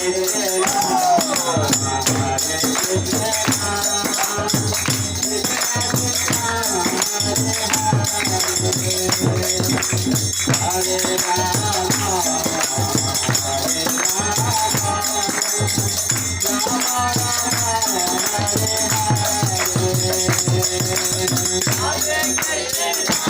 Hare Krishna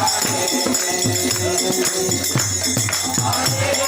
Thank you.